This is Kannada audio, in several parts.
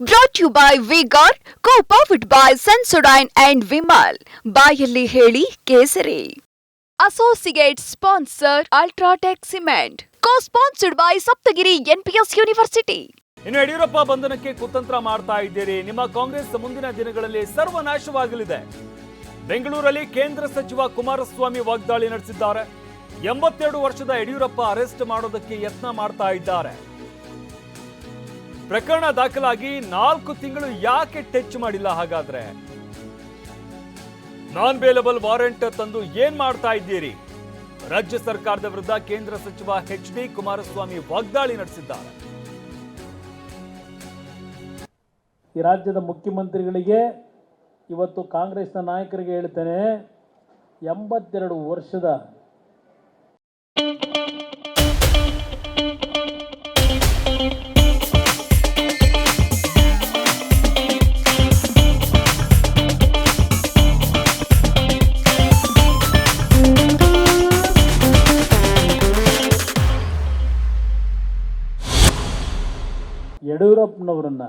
Brought you by Vigor co powered by Sensodyne and Vimal ಬಾಯಲ್ಲಿ ಹೇಳಿ ಕೇಸರಿ. Associate sponsor UltraTech cement co sponsored by Saptagiri NPS university ಇನ್ನು ಯಡಿಯೂರಪ್ಪ ಬಂಧನಕ್ಕೆ ಕುತಂತ್ರ ಮಾಡ್ತಾ ಇದ್ದೀರಿ. ನಿಮ್ಮ ಕಾಂಗ್ರೆಸ್ ಮುಂದಿನ ದಿನಗಳಲ್ಲಿ ಸರ್ವನಾಶವಾಗಲಿದೆ. ಬೆಂಗಳೂರಲ್ಲಿ ಕೇಂದ್ರ ಸಚಿವ ಕುಮಾರಸ್ವಾಮಿ ವಾಗ್ದಾಳಿ ನಡೆಸಿದ್ದಾರೆ. ಎಂಬತ್ತೆರಡು ವರ್ಷದ ಯಡಿಯೂರಪ್ಪ ಅರೆಸ್ಟ್ ಮಾಡೋದಕ್ಕೆ ಯತ್ನ ಮಾಡ್ತಾ ಇದ್ದಾರೆ. ಪ್ರಕರಣ ದಾಖಲಾಗಿ ನಾಲ್ಕು ತಿಂಗಳು ಯಾಕೆ ಟಚ್ ಮಾಡಿಲ್ಲ ಹಾಗಾದ್ರೆ? ನಾನ್ ಬೇಲಬಲ್ ವಾರೆಂಟ್ ತಂದು ಏನ್ ಮಾಡ್ತಾ ಇದ್ದೀರಿ? ರಾಜ್ಯ ಸರ್ಕಾರದ ವಿರುದ್ಧ ಕೇಂದ್ರ ಸಚಿವ ಎಚ್ ಡಿ ಕುಮಾರಸ್ವಾಮಿ ವಾಗ್ದಾಳಿ ನಡೆಸಿದ್ದಾರೆ. ಈ ರಾಜ್ಯದ ಮುಖ್ಯಮಂತ್ರಿಗಳಿಗೆ ಇವತ್ತು ಕಾಂಗ್ರೆಸ್ನ ನಾಯಕರಿಗೆ ಹೇಳ್ತೇನೆ, ಎಂಬತ್ತೆರಡು ವರ್ಷದ ಯಡಿಯೂರಪ್ಪನವರನ್ನ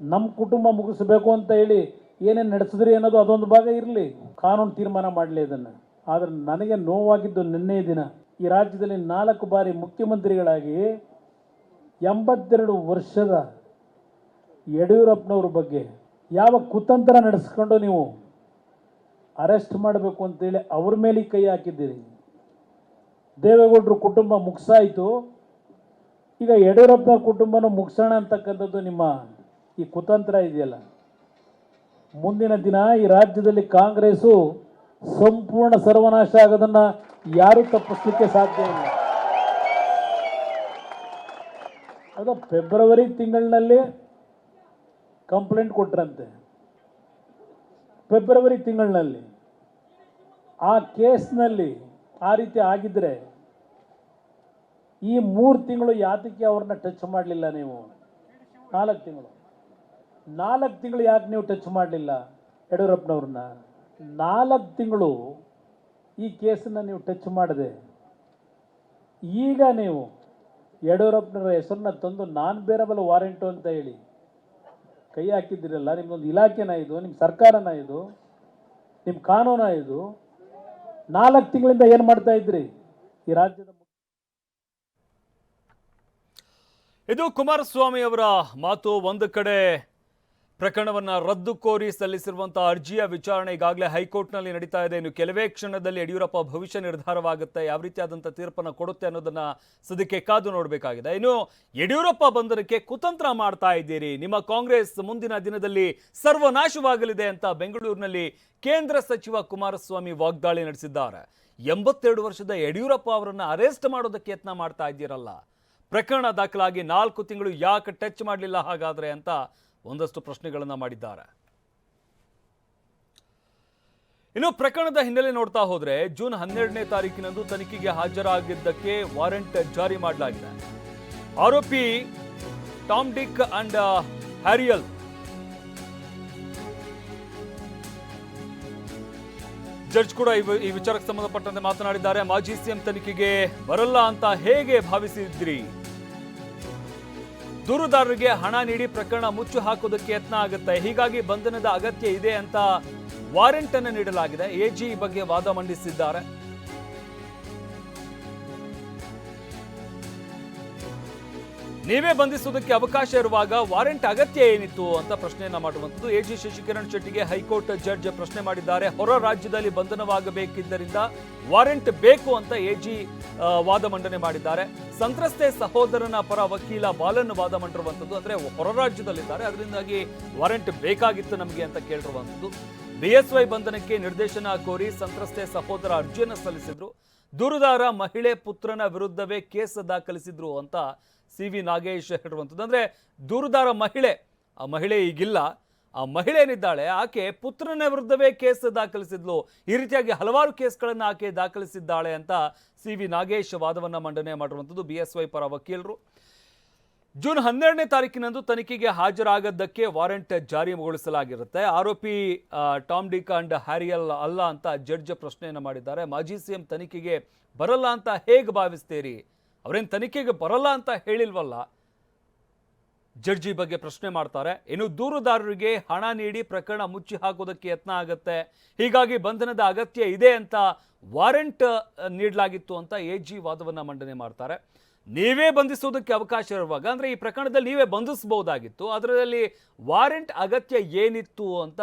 ನಮ್ಮ ಕುಟುಂಬ ಮುಗಿಸ್ಬೇಕು ಅಂತ ಹೇಳಿ ಏನೇನು ನಡೆಸಿದ್ರಿ ಅನ್ನೋದು ಅದೊಂದು ಭಾಗ ಇರಲಿ. ಕಾನೂನು ತೀರ್ಮಾನ ಮಾಡಲಿ ಅದನ್ನು. ಆದರೆ ನನಗೆ ನೋವಾಗಿದ್ದು ನಿನ್ನೆ ದಿನ ಈ ರಾಜ್ಯದಲ್ಲಿ ನಾಲ್ಕು ಬಾರಿ ಮುಖ್ಯಮಂತ್ರಿಗಳಾಗಿ ಎಂಬತ್ತೆರಡು ವರ್ಷದ ಯಡಿಯೂರಪ್ಪನವ್ರ ಬಗ್ಗೆ ಯಾವ ಕುತಂತ್ರ ನಡೆಸ್ಕೊಂಡು ನೀವು ಅರೆಸ್ಟ್ ಮಾಡಬೇಕು ಅಂತೇಳಿ ಅವ್ರ ಮೇಲೆ ಕೈ ಹಾಕಿದ್ದೀರಿ. ದೇವೇಗೌಡರು ಕುಟುಂಬ ಮುಗಿಸಾಯಿತು. ಈಗ ಯಡಿಯೂರಪ್ಪನವ್ರ ಕುಟುಂಬನ ಮುಗಿಸೋಣ ಅಂತಕ್ಕಂಥದ್ದು ನಿಮ್ಮ ಈ ಕುತಂತ್ರ ಇದೆಯಲ್ಲ? ಮುಂದಿನ ದಿನ ಈ ರಾಜ್ಯದಲ್ಲಿ ಕಾಂಗ್ರೆಸ್ಸು ಸಂಪೂರ್ಣ ಸರ್ವನಾಶ ಆಗೋದನ್ನು ಯಾರೂ ತಪ್ಪಿಸ್ಲಿಕ್ಕೆ ಸಾಧ್ಯ ಇಲ್ಲ. ಅದು ಫೆಬ್ರವರಿ ತಿಂಗಳಿನಲ್ಲಿ ಕಂಪ್ಲೇಂಟ್ ಕೊಟ್ರಂತೆ. ಫೆಬ್ರವರಿ ತಿಂಗಳಿನಲ್ಲಿ ಆ ಕೇಸ್ನಲ್ಲಿ ಆ ರೀತಿ ಆಗಿದ್ರೆ ಈ ಮೂರು ತಿಂಗಳು ಯಾತಕ್ಕೆ ಅವ್ರನ್ನ ಟಚ್ ಮಾಡಲಿಲ್ಲ ನೀವು? ನಾಲ್ಕು ತಿಂಗಳು. ನಾಲ್ಕು ತಿಂಗಳು ಯಾಕೆ ನೀವು ಟಚ್ ಮಾಡಲಿಲ್ಲ ಯಡಿಯೂರಪ್ಪನವ್ರನ್ನ? ನಾಲ್ಕು ತಿಂಗಳು ಈ ಕೇಸನ್ನು ನೀವು ಟಚ್ ಮಾಡಿದೆ. ಈಗ ನೀವು ಯಡಿಯೂರಪ್ಪನವರ ಹೆಸರನ್ನ ತಂದು ನಾನ್ ಬೇರಬಲ್ ವಾರೆಂಟು ಅಂತ ಹೇಳಿ ಕೈ ಹಾಕಿದ್ದೀರಲ್ಲ, ನಿಮ್ದೊಂದು ಇಲಾಖೆನ ಇದು ನಿಮ್ಮ ಸರ್ಕಾರನ ಇದು ನಿಮ್ಮ ಕಾನೂನ ಇದು. ನಾಲ್ಕು ತಿಂಗಳಿಂದ ಏನು ಮಾಡ್ತಾ ಇದ್ರಿ? ಈ ರಾಜ್ಯದ ಇದು ಕುಮಾರಸ್ವಾಮಿ ಅವರ ಮಾತು. ಒಂದು ಕಡೆ ಪ್ರಕರಣವನ್ನ ರದ್ದು ಕೋರಿ ಸಲ್ಲಿಸಿರುವಂಥ ಅರ್ಜಿಯ ವಿಚಾರಣೆ ಈಗಾಗಲೇ ಹೈಕೋರ್ಟ್ನಲ್ಲಿ ನಡೀತಾ ಇದೆ. ಇನ್ನು ಕೆಲವೇ ಕ್ಷಣದಲ್ಲಿ ಯಡಿಯೂರಪ್ಪ ಭವಿಷ್ಯ ನಿರ್ಧಾರವಾಗುತ್ತೆ. ಯಾವ ರೀತಿಯಾದಂಥ ತೀರ್ಪನ್ನು ಕೊಡುತ್ತೆ ಅನ್ನೋದನ್ನ ಸದ್ಯಕ್ಕೆ ಕಾದು ನೋಡಬೇಕಾಗಿದೆ. ಇನ್ನು ಯಡಿಯೂರಪ್ಪ ಬಂಧನಕ್ಕೆ ಕುತಂತ್ರ ಮಾಡ್ತಾ ಇದ್ದೀರಿ. ನಿಮ್ಮ ಕಾಂಗ್ರೆಸ್ ಮುಂದಿನ ದಿನದಲ್ಲಿ ಸರ್ವನಾಶವಾಗಲಿದೆ ಅಂತ ಬೆಂಗಳೂರಿನಲ್ಲಿ ಕೇಂದ್ರ ಸಚಿವ ಕುಮಾರಸ್ವಾಮಿ ವಾಗ್ದಾಳಿ ನಡೆಸಿದ್ದಾರೆ. ಎಂಬತ್ತೆರಡು ವರ್ಷದ ಯಡಿಯೂರಪ್ಪ ಅವರನ್ನು ಅರೆಸ್ಟ್ ಮಾಡೋದಕ್ಕೆ ಯತ್ನ ಮಾಡ್ತಾ ಇದ್ದೀರಲ್ಲ. ಪ್ರಕರಣ ದಾಖಲಾಗಿ ನಾಲ್ಕು ತಿಂಗಳು ಯಾಕೆ ಟಚ್ ಮಾಡಲಿಲ್ಲ ಹಾಗಾದರೆ ಅಂತ ಒಂದಷ್ಟು ಪ್ರಶ್ನೆಗಳನ್ನು ಮಾಡಿದ್ದಾರೆ. ಇನ್ನು ಪ್ರಕರಣದ ಹಿನ್ನೆಲೆ ನೋಡ್ತಾ ಹೋದರೆ ಜೂನ್ ಹನ್ನೆರಡನೇ ತಾರೀಕಿನಂದು ತನಿಖೆಗೆ ಹಾಜರಾಗಿದ್ದಕ್ಕೆ ವಾರೆಂಟ್ ಜಾರಿ ಮಾಡಲಾಗಿದೆ. ಆರೋಪಿ ಟಾಮ್ ಡಿಕ್ ಅಂಡ್ ಹ್ಯಾರಿಯಲ್ ಜಡ್ಜ್ ಕೂಡ ಈ ವಿಚಾರಕ್ಕೆ ಸಂಬಂಧಪಟ್ಟಂತೆ ಮಾತನಾಡಿದ್ದಾರೆ. ಮಾಜಿ ಸಿಎಂ ತನಿಖೆಗೆ ಬರಲ್ಲ ಅಂತ ಹೇಗೆ ಭಾವಿಸಿದ್ರಿ? ದೂರುದಾರರಿಗೆ ಹಣ ನೀಡಿ ಪ್ರಕರಣ ಮುಚ್ಚು ಹಾಕೋದಕ್ಕೆ ಯತ್ನ ಆಗುತ್ತೆ. ಹೀಗಾಗಿ ಬಂಧನದ ಅಗತ್ಯ ಇದೆ ಅಂತ ವಾರೆಂಟ್ ಅನ್ನು ನೀಡಲಾಗಿದೆ ಎಜಿ ಬಗ್ಗೆ ವಾದ ಮಂಡಿಸಿದ್ದಾರೆ. ನೀವೇ ಬಂಧಿಸುವುದಕ್ಕೆ ಅವಕಾಶ ಇರುವಾಗ ವಾರೆಂಟ್ ಅಗತ್ಯ ಏನಿತ್ತು ಅಂತ ಪ್ರಶ್ನೆಯನ್ನ ಮಾಡುವಂಥದ್ದು. ಎಜಿ ಶಶಿಕಿರಣ್ ಶೆಟ್ಟಿಗೆ ಹೈಕೋರ್ಟ್ ಜಡ್ಜ್ ಪ್ರಶ್ನೆ ಮಾಡಿದ್ದಾರೆ. ಹೊರ ರಾಜ್ಯದಲ್ಲಿ ಬಂಧನವಾಗಬೇಕಿದ್ದರಿಂದ ವಾರೆಂಟ್ ಬೇಕು ಅಂತ ಎಜಿ ಜಿ ವಾದ ಮಂಡನೆ ಮಾಡಿದ್ದಾರೆ. ಸಂತ್ರಸ್ತೆ ಸಹೋದರನ ಪರ ವಕೀಲ ಬಾಲನ್ ವಾದ ಮಾಡಿರುವಂಥದ್ದು. ಅಂದ್ರೆ ಹೊರ ರಾಜ್ಯದಲ್ಲಿದ್ದಾರೆ. ಅದರಿಂದಾಗಿ ವಾರೆಂಟ್ ಬೇಕಾಗಿತ್ತು ನಮಗೆ ಅಂತ ಕೇಳಿರುವಂಥದ್ದು. ಬಿಎಸ್ವೈ ಬಂಧನಕ್ಕೆ ನಿರ್ದೇಶನ ಕೋರಿ ಸಂತ್ರಸ್ತೆ ಸಹೋದರ ಅರ್ಜಿಯನ್ನು ಸಲ್ಲಿಸಿದ್ರು. ದೂರುದಾರ ಮಹಿಳೆ ಪುತ್ರನ ವಿರುದ್ಧವೇ ಕೇಸ್ ದಾಖಲಿಸಿದ್ರು ಅಂತ ಸಿ ವಿ ನಾಗೇಶ್ ಹೇಳುವಂಥದ್ದು. ಅಂದ್ರೆ ದೂರುದಾರ ಮಹಿಳೆ, ಆ ಮಹಿಳೆ ಈಗಿಲ್ಲ. ಆ ಮಹಿಳೆ ಏನಿದ್ದಾಳೆ ಆಕೆ ಪುತ್ರನ ವಿರುದ್ಧವೇ ಕೇಸ್ ದಾಖಲಿಸಿದ್ಲು. ಈ ರೀತಿಯಾಗಿ ಹಲವಾರು ಕೇಸ್ಗಳನ್ನು ಆಕೆ ದಾಖಲಿಸಿದ್ದಾಳೆ ಅಂತ ಸಿ ವಿ ನಾಗೇಶ್ ವಾದವನ್ನ ಮಂಡನೆ ಮಾಡಿರುವಂಥದ್ದು ಬಿ ಎಸ್ ವೈ ಪರ ವಕೀಲರು. ಜೂನ್ ಹನ್ನೆರಡನೇ ತಾರೀಕಿನಂದು ತನಿಖೆಗೆ ಹಾಜರಾಗದ್ದಕ್ಕೆ ವಾರೆಂಟ್ ಜಾರಿಗೊಳಿಸಲಾಗಿರುತ್ತೆ ಆರೋಪಿ ಟಾಮ್ ಡಿಕ್ ಅಂಡ್ ಹ್ಯಾರಿಯಲ್ ಅಲ್ಲ ಅಂತ ಜಡ್ಜ್ ಪ್ರಶ್ನೆಯನ್ನು ಮಾಡಿದ್ದಾರೆ. ಮಾಜಿ ಸಿಎಂ ತನಿಖೆಗೆ ಬರಲ್ಲ ಅಂತ ಹೇಗೆ ಭಾವಿಸ್ತೀರಿ? ಅವರೇನು ತನಿಖೆಗೆ ಬರಲ್ಲ ಅಂತ ಹೇಳಿಲ್ವಲ್ಲ? ಜಡ್ಜಿ ಬಗ್ಗೆ ಪ್ರಶ್ನೆ ಮಾಡ್ತಾರೆ. ಇನ್ನು ದೂರುದಾರರಿಗೆ ಹಣ ನೀಡಿ ಪ್ರಕರಣ ಮುಚ್ಚಿ ಹಾಕೋದಕ್ಕೆ ಯತ್ನ ಆಗುತ್ತೆ. ಹೀಗಾಗಿ ಬಂಧನದ ಅಗತ್ಯ ಇದೆ ಅಂತ ವಾರೆಂಟ್ ನೀಡಲಾಗಿತ್ತು ಅಂತ ಎ ಜಿ ವಾದವನ್ನು ಮಂಡನೆ ಮಾಡ್ತಾರೆ. ನೀವೇ ಬಂಧಿಸೋದಕ್ಕೆ ಅವಕಾಶ ಇರುವಾಗ, ಅಂದರೆ ಈ ಪ್ರಕರಣದಲ್ಲಿ ನೀವೇ ಬಂಧಿಸಬಹುದಾಗಿತ್ತು. ಅದರಲ್ಲಿ ವಾರೆಂಟ್ ಅಗತ್ಯ ಏನಿತ್ತು ಅಂತ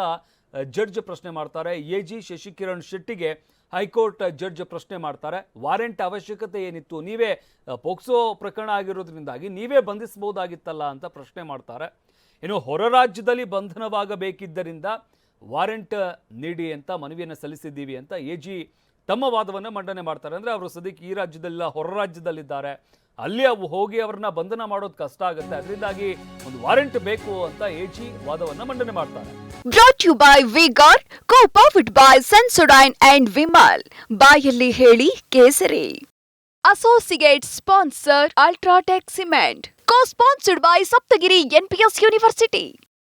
ಜಡ್ಜ್ ಪ್ರಶ್ನೆ ಮಾಡ್ತಾರೆ. ಎ ಜಿ ಶಶಿಕಿರಣ್ ಶೆಟ್ಟಿಗೆ ಹೈಕೋರ್ಟ್ ಜಡ್ಜ್ ಪ್ರಶ್ನೆ ಮಾಡ್ತಾರೆ. ವಾರೆಂಟ್ ಅವಶ್ಯಕತೆ ಏನಿತ್ತು? ನೀವೇ ಪೋಕ್ಸೋ ಪ್ರಕರಣ ಆಗಿರೋದ್ರಿಂದಾಗಿ ನೀವೇ ಬಂಧಿಸಬಹುದಾಗಿತ್ತಲ್ಲ ಅಂತ ಪ್ರಶ್ನೆ ಮಾಡ್ತಾರೆ. ಇನ್ನು ಹೊರ ರಾಜ್ಯದಲ್ಲಿ ಬಂಧನವಾಗಬೇಕಿದ್ದರಿಂದ ವಾರೆಂಟ್ ನೀಡಿ ಅಂತ ಮನವಿಯನ್ನು ಸಲ್ಲಿಸಿದ್ದೀವಿ ಅಂತ ಎ ಜಿ ತಮ್ಮ ವಾದವನ್ನು ಮಂಡನೆ ಮಾಡ್ತಾರೆ. ಅಂದರೆ ಅವರು ಸದ್ಯಕ್ಕೆ ಈ ರಾಜ್ಯದಲ್ಲ, ಹೊರ ರಾಜ್ಯದಲ್ಲಿದ್ದಾರೆ. ಅಲ್ಲಿ ಅವು ಹೋಗಿ ಅವ್ರನ್ನ ಬಂಧನ ಮಾಡೋದು ಕಷ್ಟ ಆಗುತ್ತೆ. ಅದರಿಂದಾಗಿ ಒಂದು ವಾರೆಂಟ್ ಬೇಕು ಅಂತ ಎಜಿ ವಾದವನ್ನ ಮಂಡನೆ ಮಾಡ್ತಾರೆ. Brought you by Vigor co powered by Sensodyne and Vimal ಬಾಯಲ್ಲಿ ಹೇಳಿ ಕೇಸರಿ. Associate sponsor UltraTech cement co sponsored by Saptagiri NPS university